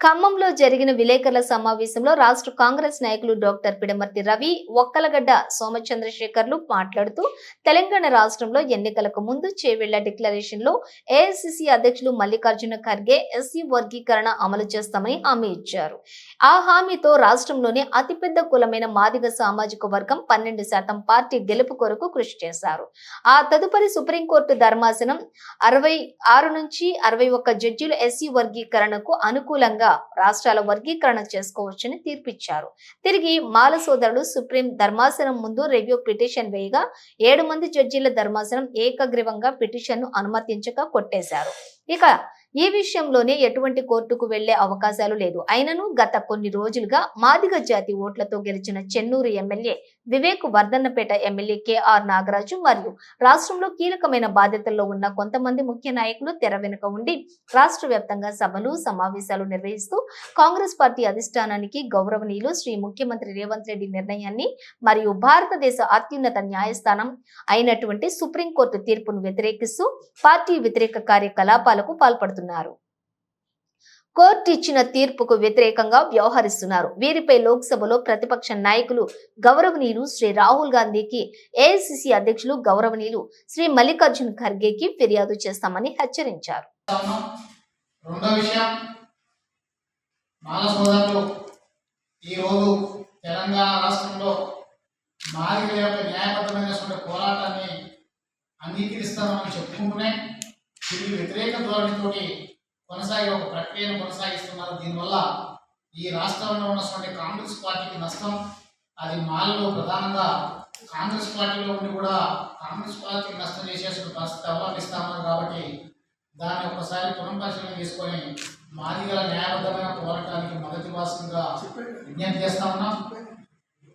ఖమ్మంలో జరిగిన విలేకరుల సమావేశంలో రాష్ట్ర కాంగ్రెస్ నాయకులు డాక్టర్ పిడమర్తి రవి ఒక్కలగడ్డ సోమచంద్రశేఖర్లు మాట్లాడుతూ తెలంగాణ రాష్ట్రంలో ఎన్నికలకు ముందు చేవెళ్ళ డిక్లరేషన్లో ఏఐసిసి అధ్యక్షులు మల్లికార్జున ఖర్గే ఎస్సీ వర్గీకరణ అమలు చేస్తామని హామీ ఇచ్చారు. ఆ హామీతో రాష్ట్రంలోనే అతిపెద్ద కులమైన మాదిగ సామాజిక వర్గం పన్నెండు శాతం పార్టీ గెలుపు కొరకు కృషి చేశారు. ఆ తదుపరి సుప్రీంకోర్టు ధర్మాసనం అరవై ఆరు నుంచి అరవై ఒక్క జడ్జీలు ఎస్సీ వర్గీకరణకు అనుకూలంగా రాష్ట్రాల వర్గీకరణ చేసుకోవచ్చని తీర్పిచ్చారు. తిరిగి మాల సోదరులు సుప్రీం ధర్మాసనం ముందు రివ్యూ పిటిషన్ వేయగా ఏడు మంది జడ్జీల ధర్మాసనం ఏకగ్రీవంగా పిటిషన్ను అనుమతించక కొట్టేశారు. ఇక ఈ విషయంలోనే ఎటువంటి కోర్టుకు వెళ్ళే అవకాశాలు లేదు. అయినను గత కొన్ని రోజులుగా మాదిగ జాతి ఓట్లతో గెలిచిన Chennur MLA Vivek Wardhannapet MLA KR Nagaraju మరియు రాష్ట్రంలో కీలకమైన బాధ్యతల్లో ఉన్న కొంతమంది ముఖ్య నాయకులు తెర వెనుక ఉండి రాష్ట్ర వ్యాప్తంగా సభలు సమావేశాలు నిర్వహిస్తూ కాంగ్రెస్ పార్టీ అధిష్టానానికి గౌరవనీయులు శ్రీ ముఖ్యమంత్రి రేవంత్ రెడ్డి నిర్ణయాన్ని మరియు భారతదేశ అత్యున్నత న్యాయస్థానం అయినటువంటి సుప్రీంకోర్టు తీర్పును వ్యతిరేకిస్తూ పార్టీ వ్యతిరేక కార్యకలాపాలకు పాల్పడుతున్నారు. కోర్టు ఇచ్చిన తీర్పుకు వ్యతిరేకంగా వ్యవహరిస్తున్నారు. వీరిపై లోక్సభలో ప్రతిపక్ష నాయకులు గౌరవనీయులు శ్రీ రాహుల్ గాంధీకి ఏఐసిసి అధ్యక్షులు గౌరవనీయులు శ్రీ మల్లికార్జున్ ఖర్గేకి ఫిర్యాదు చేస్తామని హెచ్చరించారు. ఈరోజు తెలంగాణ రాష్ట్రంలో మాదిగల యొక్క న్యాయబద్ధమైనటువంటి పోరాటాన్ని అంగీకరిస్తామని చెప్పుకుంటూనే తిరిగి వ్యతిరేక ధోరణితోటి కొనసాగే ఒక ప్రక్రియను కొనసాగిస్తున్నారు. దీనివల్ల ఈ రాష్ట్రంలో ఉన్నటువంటి కాంగ్రెస్ పార్టీకి నష్టం అది మాలలో ప్రధానంగా కాంగ్రెస్ పార్టీలో ఉండి కూడా కాంగ్రెస్ పార్టీకి నష్టం చేసేసిన పరిస్థితి అవలంబిస్తామన్నారు. కాబట్టి దాన్ని ఒకసారి పునఃపరిశీలన చేసుకొని మాదిగల న్యాయబద్ధమైన పోరాటానికి మొదటి భాగంగా విజ్ఞప్తి చేస్తా ఉన్నాం.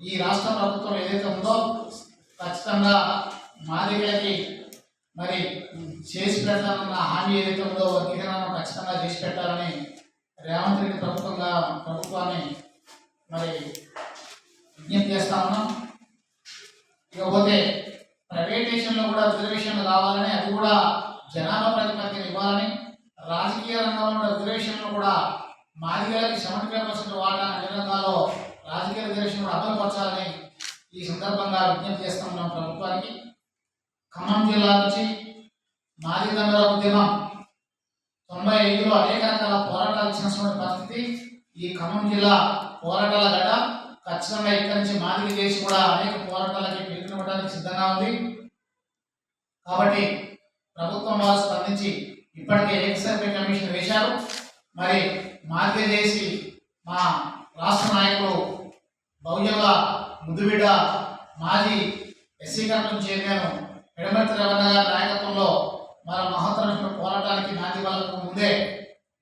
ఈ రాష్ట్ర ప్రభుత్వం ఏదైతే ఉందో ఖచ్చితంగా మాదిగలకి మరి చేసి పెట్టాలన్న హామీ ఏదైతే ఉందో వర్గీకరణను ఖచ్చితంగా చేసి పెట్టాలని రేవంత్ రెడ్డి ప్రభుత్వంగా ప్రభుత్వాన్ని మరి విజ్ఞప్తి చేస్తా ఉన్నాం. ఇకపోతే ప్రైవేటేషన్లో కూడా రిజర్వేషన్లు కావాలని అది కూడా జనాభా ప్రతిపత్తిని ఇవ్వాలని రాజకీయ రంగంలో ఉన్న రిజర్వేషన్లు కూడా మాదిగలకి సెవెంటీ ఫైవ్ పర్సెంట్ వాటా అన్ని రంగాల్లో రాజకీయ రిజర్వేషన్ కూడా అమలుపరచాలని ఈ సందర్భంగా విజ్ఞప్తి చేస్తా ఉన్నాం ప్రభుత్వానికి. ఖమ్మం జిల్లా నుంచి మాదిగ దండల ఉద్యమం. తొంభై ఐదులో అనేక రకాల పోరాటాలు చేసినటువంటి పరిస్థితి ఈ ఖమ్మం జిల్లా పోరాటాల గట ఖచ్చితంగా ఇక్కడి నుంచి మాదిరి చేసి కూడా అనేక పోరాటాలకి పిలుపునివ్వడానికి సిద్ధంగా ఉంది. కాబట్టి ప్రభుత్వం వారు స్పందించి ఇప్పటికే ఎక్స్ కమిషన్ వేశారు. మరి మాదిరి చేసి మా రాష్ట్ర నాయకులు బహుజనుల ముద్దుబిడ్డ మాజీ SC commission chairman Edamarthi Ramana గారి నాయకత్వంలో మన మహత్తరమైన పోరాటానికి నాంది వాళ్ళకు ముందే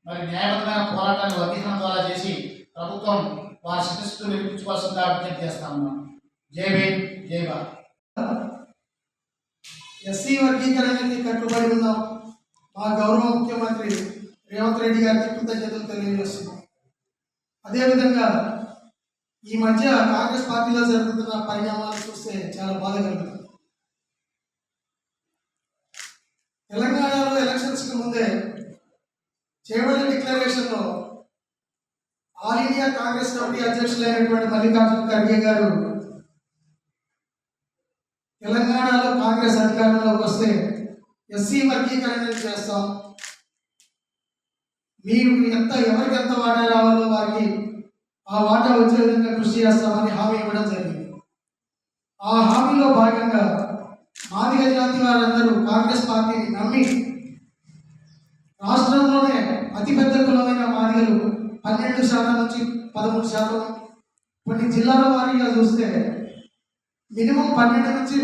మరి న్యాయబద్ధమైన పోరాటాన్ని వర్గీకరణ ద్వారా చేసి ప్రభుత్వం వారి శిరస్సు నిర్మించుకోవాల్సిందిగా విజ్ఞప్తి చేస్తాము జై భీమ్ జై బా ఎస్సీ వర్గీకరణకి కట్టుబడి ఉన్నాం మా గౌరవ ముఖ్యమంత్రి రేవంత్ రెడ్డి గారికి కృతజ్ఞతలు తెలియజేస్తున్నాం. అదేవిధంగా ఈ మధ్య కాంగ్రెస్ పార్టీలో జరుగుతున్న పరిణామాలు చూస్తే చాలా బాధ కలుగుతుంది. తెలంగాణలో ఎలక్షన్స్కి ముందే చేయబడిన డిక్లరేషన్లో ఆల్ ఇండియా కాంగ్రెస్ కమిటీ అధ్యక్షులైనటువంటి మల్లికార్జున ఖర్గే గారు తెలంగాణలో కాంగ్రెస్ అధికారంలోకి వస్తే ఎస్సీ వర్గీకరణ చేస్తాం. మీరు ఎంత ఎవరికి ఎంత వాటా రావాలో వారికి ఆ వాటా వచ్చే విధంగా కృషి చేస్తామని హామీ ఇవ్వడం జరిగింది. ఆ హామీలో భాగంగా మాదిగ జాతి వారందరూ కాంగ్రెస్ పార్టీని నమ్మి రాష్ట్రంలోనే అతిపెద్ద కులమైన మాదిగలు పన్నెండు శాతం నుంచి పదమూడు శాతం. కొన్ని జిల్లాల వారీగా చూస్తే మినిమం పన్నెండు నుంచి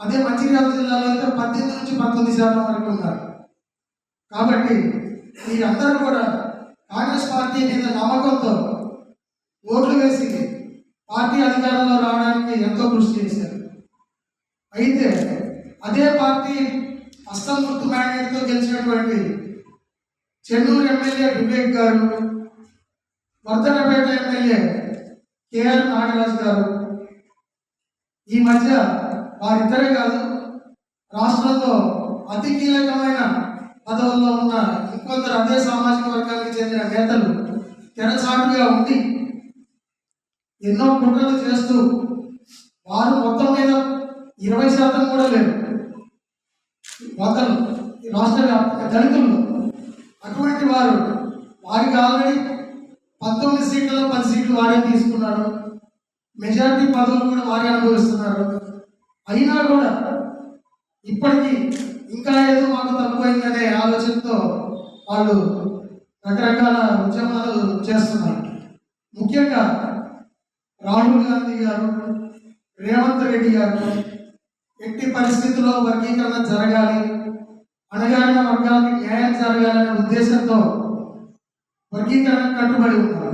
అదే మంచిర్యాల జిల్లాలో అయితే పద్దెనిమిది నుంచి పంతొమ్మిది శాతం వరకు ఉన్నారు. కాబట్టి మీరందరూ కూడా కాంగ్రెస్ పార్టీ మీద నమ్మకంతో ఓట్లు వేసి పార్టీ అధికారంలో రావడానికి ఎంతో కృషి చేశారు అయితే అదే పార్టీ హస్తం గుర్తు మ్యాండేట్తో గెలిచినటువంటి చెన్నూరు ఎమ్మెల్యే వివేక్ గారు వర్ధనపేట ఎమ్మెల్యే కేఆర్ నాగరాజు గారు. ఈ మధ్య వారిద్దరే కాదు రాష్ట్రంలో అతి కీలకమైన పదవుల్లో ఉన్న ఇంకొందరు అదే సామాజిక వర్గానికి చెందిన నేతలు తెరచాటుగా ఉండి ఎన్నో కుట్రలు చేస్తూ వారు మొత్తం మీద ఇరవై శాతం కూడా లేరు వందలు రాష్ట్ర వ్యాప్తంగా దళితులు. అటువంటి వారు వారికి ఆల్రెడీ పంతొమ్మిది సీట్లలో పది సీట్లు వారే తీసుకున్నారు. మెజారిటీ పదవులు కూడా వారే అనుభవిస్తున్నారు. అయినా కూడా ఇప్పటికీ ఇంకా ఏదో మాకు తక్కువైందనే ఆలోచనతో వాళ్ళు రకరకాల ఉద్యమాలు చేస్తున్నారు. ముఖ్యంగా రాహుల్ గాంధీ గారు రేవంత్ రెడ్డి గారు ఎట్టి పరిస్థితుల్లో వర్గీకరణ జరగాలి అణగారిన వర్గాలకు న్యాయం జరగాలనే ఉద్దేశంతో వర్గీకరణ కట్టుబడి ఉన్నారు.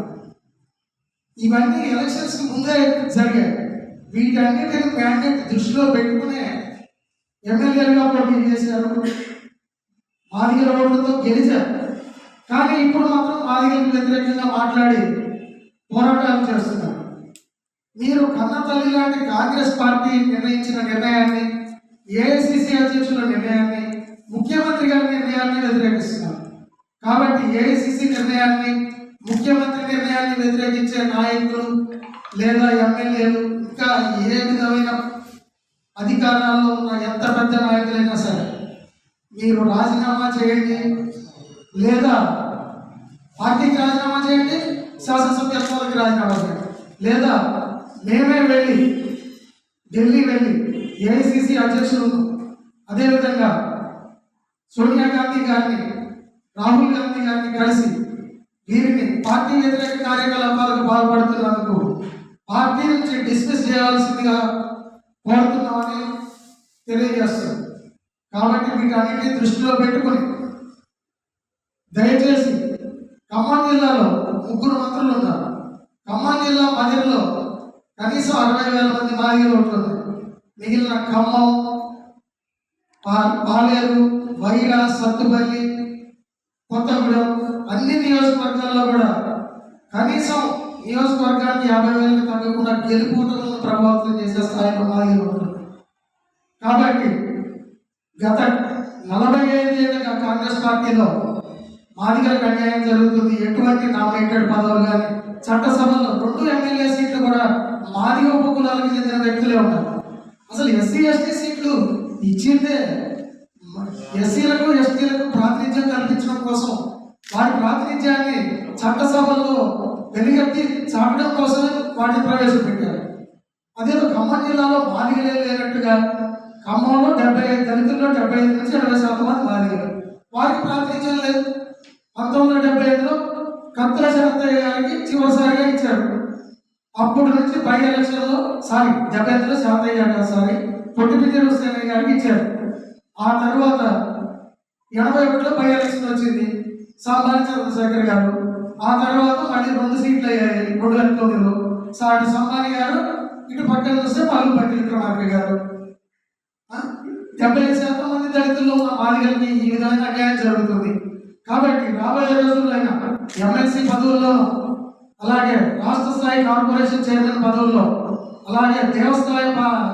ఇవన్నీ ఎలక్షన్స్ ముందే జరిగాయి. వీటన్నిటిని మ్యాండేట్ దృష్టిలో పెట్టుకునే ఎమ్మెల్యేలుగా పోటీ చేశారు. ఆదిగల ఓట్లతో గెలిచారు. కానీ ఇప్పుడు మాత్రం మాదిగలకు వ్యతిరేకంగా మాట్లాడి పోరాటాలు చేస్తున్నారు. మీరు కన్న తల్లి లాంటి కాంగ్రెస్ పార్టీ నిర్ణయించిన నిర్ణయాన్ని ఏఐసిసి అధ్యక్షుల నిర్ణయాన్ని ముఖ్యమంత్రి గారి నిర్ణయాన్ని వ్యతిరేకిస్తున్నారు కాబట్టి ఏఐసిసి నిర్ణయాన్ని ముఖ్యమంత్రి నిర్ణయాన్ని వ్యతిరేకించే నాయకులు లేదా ఎమ్మెల్యేలు ఇంకా ఏ విధమైన అధికారాల్లో ఉన్న ఎంత పెద్ద నాయకులైనా సరే మీరు రాజీనామా చేయండి లేదా పార్టీకి రాజీనామా చేయండి శాసనసభ్యత్వాలకు రాజీనామా చేయండి. లేదా మేమే వెళ్ళి ఢిల్లీ వెళ్ళి ఏఐసిసి అధ్యక్షులు అదేవిధంగా సోనియా గాంధీ గారిని రాహుల్ గాంధీ గారిని కలిసి వీరిని పార్టీ వ్యతిరేక కార్యకలాపాలకు పాల్పడుతున్నందుకు పార్టీ నుంచి డిస్మిస్ చేయాల్సిందిగా కోరుతున్నామని తెలియజేస్తుంది కాబట్టి వీటన్నిటిని దృష్టిలో పెట్టుకుని దయచేసి ఖమ్మం జిల్లాలో ముగ్గురు మంత్రులు ఉన్నారు. ఖమ్మం జిల్లా మధ్యలో కనీసం అరవై వేల మంది మాదిగలు ఉంటుంది మిగిలిన ఖమ్మం పాలేరు వైర సత్తుపల్లి కొత్తగూడెం అన్ని నియోజకవర్గాల్లో కూడా కనీసం నియోజకవర్గానికి యాభై వేలకు తగ్గకుండా గెలుపుటలను ప్రభావితం చేసే స్థాయిలో మాదిగలు ఉంటుంది కాబట్టి గత నలభై ఐదేళ్ళుగా కాంగ్రెస్ పార్టీలో మాదిగలకు అన్యాయం జరుగుతుంది. ఎటువంటి నామినేటెడ్ పదవులు కానీ చట్టసభలో రెండు ఎమ్మెల్యే సీట్లు కూడా మాదిగ ఉపకులాలకు చెందిన వ్యక్తులే ఉన్నారు. అసలు ఎస్సీ ఎస్టీ సీట్లు ఇచ్చిందే ఎస్సీలకు ఎస్టీలకు ప్రాతినిధ్యం కల్పించడం కోసం వారి ప్రాతినిధ్యాన్ని చట్టసభల్లో వెలుగెత్తి చాటడం కోసమే వాటిని ప్రవేశపెట్టారు. అదే ఖమ్మం జిల్లాలో మాదిగలే లేనట్టుగా ఖమ్మంలో డెబ్బై ఐదు దళితుల్లో డెబ్బై ఐదు నుంచి ఎనభై శాతం మంది మాదిగలు. వారికి ప్రాతినిధ్యం లేదు. పంతొమ్మిది వందల డెబ్బై ఐదులో కత్తుల శరత్తయ్య గారికి చివరిసారిగా ఇచ్చారు. అప్పటి నుంచి బై ఎలక్షన్లో సారీ డెబ్బై ఐదులో శాంతయ్య గారు సారీ పొట్టిపిల్లి హుసేనయ్య గారికి ఇచ్చారు. ఆ తర్వాత ఎనభై ఒకటిలో బై ఎలక్షన్ వచ్చింది. సామాన్య చంద్రశేఖర్ గారు. ఆ తర్వాత మళ్ళీ రెండు సీట్లు అయ్యాయి రెండు వేల తొమ్మిదిలో సాటి సంబాని గారు ఇటు పక్కన చూస్తే పలువు పట్టి విక్రమార్క గారు. డెబ్బై శాతం మంది దళితుల్లో ఉన్న మాదిగలకి ఈ విధమైన అన్యాయం జరుగుతుంది. కాబట్టి రాబోయే రోజుల్లో అయినా ఎమ్మెల్సీ పదవుల్లో అలాగే రాష్ట్ర స్థాయి కార్పొరేషన్ చైర్మన్ పదవుల్లో అలాగే దేవస్థాయి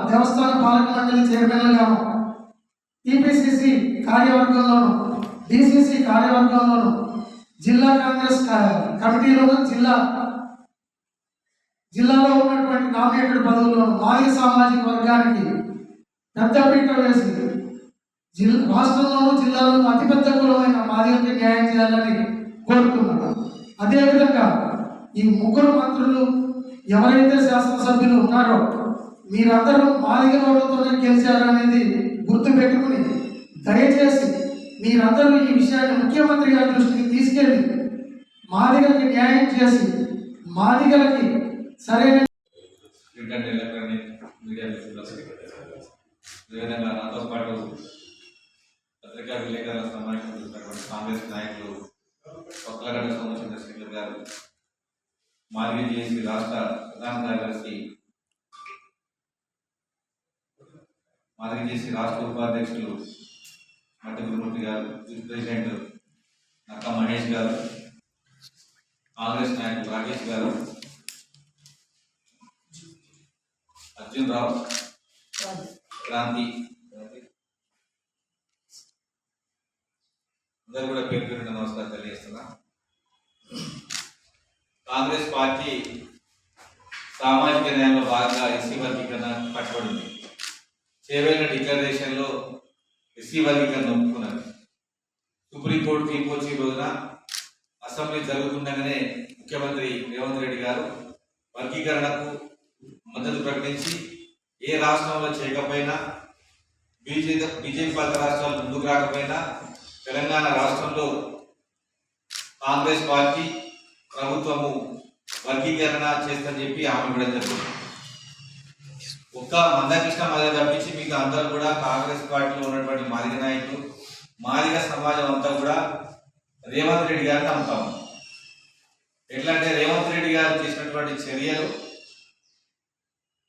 దేవస్థాన పాలక మండలి చైర్మన్లుగాను టిపిసిసి కార్యవర్గంలోను డిసిసి కార్యవర్గంలోను జిల్లా కాంగ్రెస్ కమిటీలోను జిల్లా జిల్లాలో ఉన్నటువంటి నామినేటెడ్ పదవుల్లోను మాదిగ సామాజిక వర్గానికి పెద్దపీట వేసి జిల్లా రాష్ట్రంలోనూ జిల్లాలోనూ అతిపెద్ద కులమైన మాదిగకి న్యాయం చేయాలని కోరుతున్నాను అదేవిధంగా ఈ ముగ్గురు మంత్రులు ఎవరైతే శాసనసభ్యులు ఉన్నారో మీరందరూ మాదిగ ఓట్లతోనే గెలిచారనేది గుర్తు పెట్టుకుని దయచేసి మీరందరూ ఈ విషయాన్ని ముఖ్యమంత్రి గారి దృష్టికి తీసుకెళ్ళి మాదిగలకి న్యాయం చేసి మాదిగలకి సరైన అదేవిధంగా నాతో పాటు పత్రికా విలేకరుల సమావేశం కాంగ్రెస్ నాయకులు కొత్తగడ్డ సోమచంద్ర శ్రీలు గారు మాజీ జేసీ రాష్ట్ర ప్రధాన కార్యదర్శి మాదిరి రాష్ట్ర ఉపాధ్యక్షులు మట్టి గురుమూర్తి గారు ప్రెసిడెంట్ నక్క మహేష్ గారు కాంగ్రెస్ నాయకులు రాకేష్ గారు అర్జున్ రావు క్రాంతి అందరు కూడా పేరు పేరున నమస్కారం తెలియజేస్తున్నా. కాంగ్రెస్ పార్టీ సామాజిక న్యాయంలో భాగంగా ఎస్సీ వర్గీకరణ పట్టుబడింది. చేవేళ్ళ డిక్లరేషన్లో ఎస్సీ వర్గీకరణ ఒప్పుకున్నారు. సుప్రీంకోర్టు తీర్పు వచ్చిన రోజున అసెంబ్లీ జరుగుతుండగానే ముఖ్యమంత్రి రేవంత్ రెడ్డి గారు వర్గీకరణకు మద్దతు ప్రకటించి ఏ రాష్ట్రంలో చేయకపోయినా బీజేపీ బీజేపీ పాలిత రాష్ట్రాలు ముందుకు రాకపోయినా తెలంగాణ రాష్ట్రంలో కాంగ్రెస్ పార్టీ ప్రభుత్వము వర్గీకరణ చేస్తని చెప్పి హామీ ఇవ్వడం జరిగింది. ఒక్క మందకృష్ణ మాదిగ తప్పించి మీకు అందరూ కూడా కాంగ్రెస్ పార్టీలో ఉన్నటువంటి మాదిగ నాయకులు మాదిగ సమాజం అంతా కూడా రేవంత్ రెడ్డి గారిని నమ్ముతాము ఎట్లా అంటే రేవంత్ రెడ్డి గారు చేసినటువంటి చర్యలు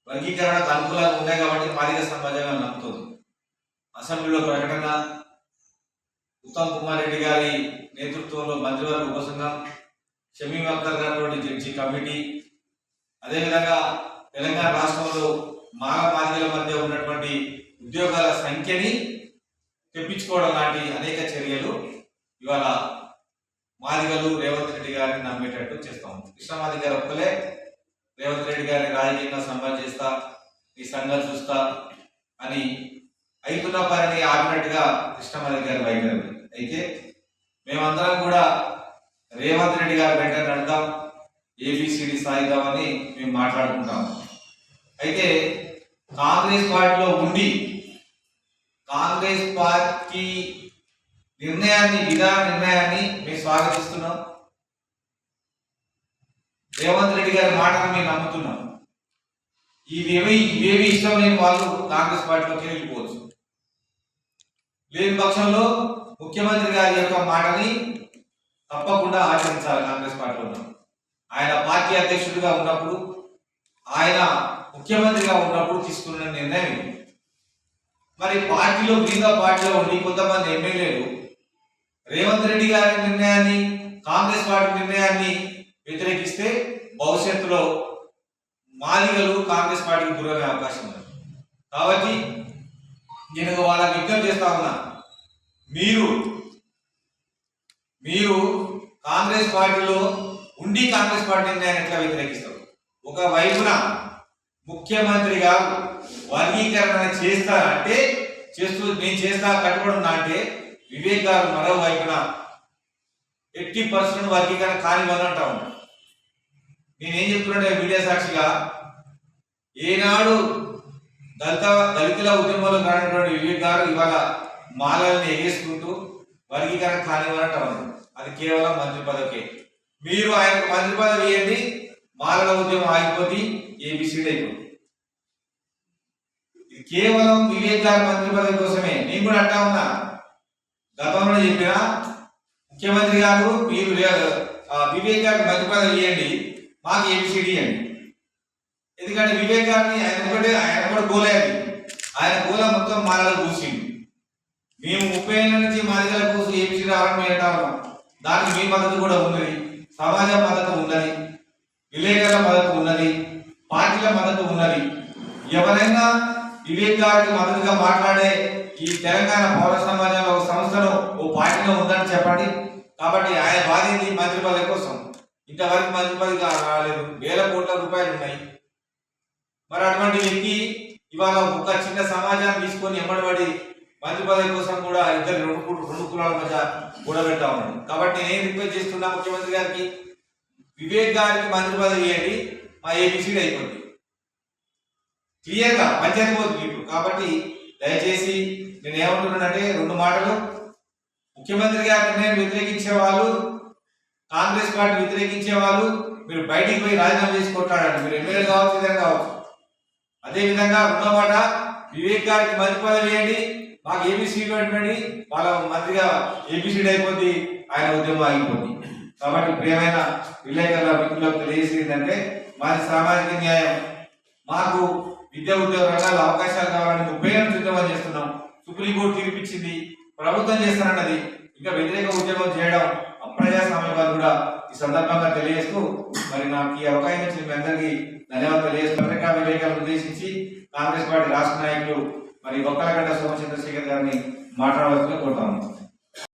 వర్గీకరణకు అనుకూలంగా ఉన్నాయి కాబట్టి మాదిగ సమాజం నమ్ముతుంది. అసెంబ్లీలో ప్రకటన ఉత్తమ్ కుమార్ రెడ్డి గారి నేతృత్వంలో మంత్రివర్గ ఉపసంఘం షమీం అఖ్తర్ గారి జడ్జి కమిటీ అదేవిధంగా తెలంగాణ రాష్ట్రంలో మాల మాదిగల మధ్య ఉన్నటువంటి ఉద్యోగాల సంఖ్యని తెప్పించుకోవడం లాంటి అనేక చర్యలు ఇవాళ మాదిగలు రేవంత్ రెడ్డి గారిని నమ్మేటట్టు చేస్తాం కృష్ణమాది గారు ఒక్కలే. రేవంత్ రెడ్డి గారిని రాజకీయంగా సంపాదిస్తా ఈ సంఘం చూస్తా అని అయితున్న పనిని ఆపినట్టుగా కృష్ణమాది గారి వైఖరి అయితే మేమందరం కూడా రేవంత్ రెడ్డి గారి వెంట నడదాం ఏబిసిడి సాయిద్దామని మేము మాట్లాడుకుంటాం. అయితే కాంగ్రెస్ పార్టీలో ఉండి కాంగ్రెస్ పార్టీ నిర్ణయాన్ని విధాన నిర్ణయాన్ని మేము స్వాగతిస్తున్నాం. రేవంత్ రెడ్డి గారి మాటను మేము నమ్ముతున్నాం. ఇవేమి ఇవేమి ఇష్టం లేని వాళ్ళు కాంగ్రెస్ పార్టీలోకి వెళ్ళిపోవచ్చు లేని పక్షంలో ముఖ్యమంత్రి గారి యొక్క మాటని తప్పకుండా ఆచరించాలి కాంగ్రెస్ పార్టీలో. ఆయన పార్టీ అధ్యక్షుడిగా ఉన్నప్పుడు ఆయన ముఖ్యమంత్రిగా ఉన్నప్పుడు తీసుకున్న నిర్ణయం ఇది. మరి పార్టీలో మిగతా పార్టీలో ఉండి కొంతమంది ఎమ్మెల్యేలు రేవంత్ రెడ్డి గారి నిర్ణయాన్ని కాంగ్రెస్ పార్టీ నిర్ణయాన్ని వ్యతిరేకిస్తే భవిష్యత్తులో మాలికలు కాంగ్రెస్ పార్టీకి గురయ్యే అవకాశం ఉంది. కాబట్టి నేను వాళ్ళకి విజ్ఞప్తి చేస్తా ఉన్నా. మీరు మీరు కాంగ్రెస్ పార్టీలో ఉండి కాంగ్రెస్ పార్టీ నిర్ణయాన్ని ఎట్లా వ్యతిరేకిస్తారు? ఒక వైపున ముఖ్యమంత్రిగా వర్గీకరణ చేస్తానంటే చేస్తూ నేను చేస్తా కట్టుబడి అంటే వివేక్ గారు మరో వైపున ఎయిటీ పర్సెంట్ వర్గీకరణ కానివ్వదంటా ఉన్నాడు నేనేం చెప్తున్నాడే మీడియా సాక్షిగా ఏనాడు దళిత దళితుల ఉద్యమంలో కానిటువంటి వివేక్ గారు ఇవాళ మాలల్ని ఎగేసుకుంటూ వర్గీకరణ కానివ్వాలంటా ఉన్నాడు అది కేవలం మంత్రి పదవికే. మీరు ఆయనకు మంత్రి పదవి ఇవ్వండి మాలల ఉద్యమం ఆగిపోతే ఏబిసిడి అయిపోతుంది. ఇది కేవలం వివేకాల మంత్రి పదవి కోసమే. నేను కూడా అంటా ఉన్నా. గతంలో చెప్పిన ముఖ్యమంత్రి గారు మీరు రే- ఆ వివేక్ గారికి మంత్రి పదవి ఇవ్వండి మాకు ఏబిసిడి ఇవ్వండి ఎందుకంటే వివేక్ గారిని ఆయన ఒకటే ఆయన కూడా గోలేదు ఆయన గోల మొత్తం మాలలో కూర్చింది మేము ముప్పై ఏళ్ళ నుంచి మాదిగల కోసం ఏబిసిడి రావడం మేము దానికి మీ మద్దతు కూడా ఉన్నది. సమాజ మద్దతు ఉన్నది. విలేకరుల మద్దతు ఉన్నది పార్టీల మద్దతు ఉన్నది. ఎవరైనా వివేక్ గారికి మద్దతుగా మాట్లాడే ఈ తెలంగాణ పౌర సమాజంలో ఒక సంస్థను ఓ పార్టీలో ఉందని చెప్పండి. కాబట్టి ఆయన బాధింది? మంత్రి పదవి కోసం. ఇంతవరకు మంత్రి పదవి రాలేదు. వేల కోట్ల రూపాయలు ఉన్నాయి. మరి అటువంటి వ్యక్తి ఇవాళ ఒక చిన్న సమాజాన్ని తీసుకొని ఎమ్మడబడి మంత్రి పదవి కోసం కూడా ఇద్దరు రెండు రెండు కులాల మధ్య కూడబెడతా ఉన్నాడు. కాబట్టి నేను రిక్వెస్ట్ చేస్తున్నా ముఖ్యమంత్రి గారికి? వివేక్ గారికి మంత్రి పదవి ఇవ్వండి మా ఏబిసిడి అయిపోయింది క్లియర్గా పంచాయతీ పోతుంది ఇప్పుడు కాబట్టి దయచేసి నేను ఏమంటున్నానంటే రెండు మాటలు. ముఖ్యమంత్రి గారి నిర్ణయం వ్యతిరేకించే వాళ్ళు కాంగ్రెస్ పార్టీ వ్యతిరేకించే వాళ్ళు మీరు బయటికి పోయి రాజీనామా చేసుకుంటాడండి మీరు ఎమ్మెల్యే కావచ్చు ఇద్దరు కావచ్చు. అదేవిధంగా రెండో మాట వివేక్ గారికి మంత్రి పదవి వేయండి మాకు ఏబిసిడి పెట్టండి వాళ్ళ మంత్రిగా ఏబిసిడి అయిపోద్ది. ఆయన ఉద్యమం ఆగిపోద్ది. కాబట్టి ప్రియమైన విలేకరుల మిత్రులకు తెలియజేసి ఏంటంటే మాది సామాజిక న్యాయం. మాకు విద్యా ఉద్యోగ రంగాల్లో అవకాశాలు కావాలని ముప్పై ఏళ్ళు ఉద్యమం చేస్తున్నాం. సుప్రీంకోర్టు తీర్పిచ్చింది ప్రభుత్వం చేస్తానన్నది ఇంకా వ్యతిరేక ఉద్యోగం చేయడం అప్రజాస్వామ్యం కూడా ఈ సందర్భంగా తెలియజేస్తూ మరి నాకు ఈ అవకాశం ఇచ్చిన మీ అందరికీ ధన్యవాదాలు తెలియజేస్తూ పత్రికా విలేకరులను ఉద్దేశించి కాంగ్రెస్ పార్టీ రాష్ట్ర నాయకులు మరి ఒక్కలగడ్డ సోమచంద్రశేఖర్ గారిని మాట్లాడవలసిందిగా కోరుతాము